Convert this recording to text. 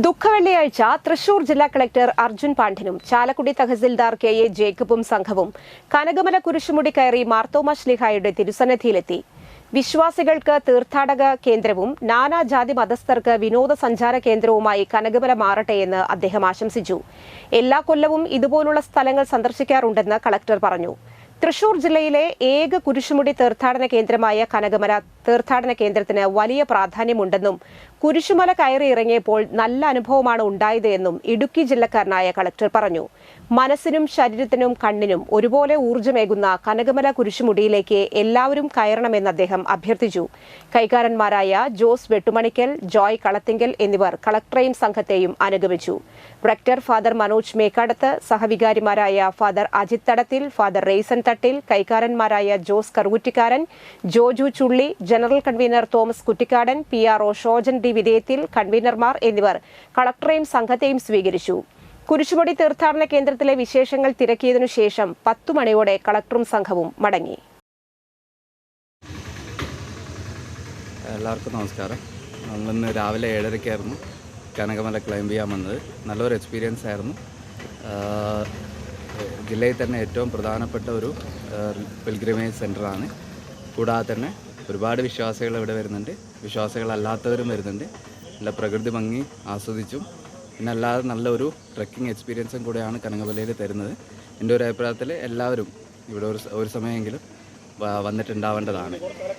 ദുഃഖവെള്ളിയാഴ്ച തൃശൂർ ജില്ലാ കളക്ടർ അർജുൻ പാണ്ഡ്യനും Chalakudy tahsildar K A ജേക്കബും സംഘവും കനകമല കുരിശുമുടി കയറി മാർത്തോമ ശ്ലിഹായുടെ തിരുസന്നിധിയിലെത്തി. വിശ്വാസികൾക്ക് തീർത്ഥാടക കേന്ദ്രവും നാനാജാതി മതസ്ഥർക്ക് വിനോദസഞ്ചാര കേന്ദ്രവുമായി കനകമല മാറട്ടെയെന്ന് അദ്ദേഹം ആശംസിച്ചു. എല്ലാ കൊല്ലവും ഇതുപോലുള്ള സ്ഥലങ്ങൾ സന്ദർശിക്കാറുണ്ടെന്ന് കളക്ടർ പറഞ്ഞു. തൃശൂർ ജില്ലയിലെ ഏക കുരിശുമുടി തീർത്ഥാടന കേന്ദ്രമായ കനകമല തീർത്ഥാടന കേന്ദ്രത്തിന് വലിയ പ്രാധാന്യമുണ്ടെന്നും കുരിശുമല കയറി ഇറങ്ങിയപ്പോൾ നല്ല അനുഭവമാണ് ഉണ്ടായത് എന്നും ഇടുക്കി ജില്ലക്കാരനായ കളക്ടർ പറഞ്ഞു. മനസ്സിനും ശരീരത്തിനും കണ്ണിനും ഒരുപോലെ ഊർജമേകുന്ന കനകമല കുരിശുമുടിയിലേക്ക് എല്ലാവരും കയറണമെന്ന് അദ്ദേഹം അഭ്യർത്ഥിച്ചു. കൈകാരന്മാരായ ജോസ് വെട്ടുമണിക്കൽ ജോയ് കളത്തിങ്കൽ എന്നിവർ കളക്ടറേയും സംഘത്തെയും അനുഗമിച്ചു. റക്ടർ ഫാദർ മനോജ് മേക്കാടത്ത് സഹവികാരിമാരായ father Ajith Thadathil father Raison Thattil കൈകാരന്മാരായ Jose Karukuttikkaran Joju Chulli general convener Thomas Kuttikkadan P R O Shojan D Vidheyathil കൺവീനർമാർ എന്നിവർ കളക്ടറെയും സംഘത്തെയും സ്വീകരിച്ചു. കുരിശുപൊടി തീർത്ഥാടന കേന്ദ്രത്തിലെ വിശേഷങ്ങൾ തിരക്കിയതിനു ശേഷം പത്തു മണിയോടെ കളക്ടറും സംഘവും മടങ്ങി. എല്ലാവർക്കും നമസ്കാരം. നമ്മളിന്ന് രാവിലെ ഏഴരയ്ക്കായിരുന്നു കനകമല ക്ലൈംബ് ചെയ്യാൻ വന്നത്. നല്ലൊരു എക്സ്പീരിയൻസ് ആയിരുന്നു. ജില്ലയിൽ തന്നെ ഏറ്റവും പ്രധാനപ്പെട്ട ഒരു പിൽഗ്രിമേജ് സെന്ററാണ് കൂടാതെ തന്നെ ഒരുപാട് വിശ്വാസികൾ ഇവിടെ വരുന്നുണ്ട്. വിശ്വാസികളല്ലാത്തവരും വരുന്നുണ്ട്. നല്ല പ്രകൃതി ഭംഗി ആസ്വദിച്ചും. പിന്നെ അല്ലാതെ നല്ലൊരു ട്രക്കിംഗ് എക്സ്പീരിയൻസും കൂടെയാണ് കനകമലയിൽ തരുന്നത്. എന്റെ ഒരു അഭിപ്രായത്തിൽ എല്ലാവരും ഇവിടെ ഒരു ഒരു സമയമെങ്കിലും വന്നിട്ടുണ്ടാവേണ്ടതാണ്.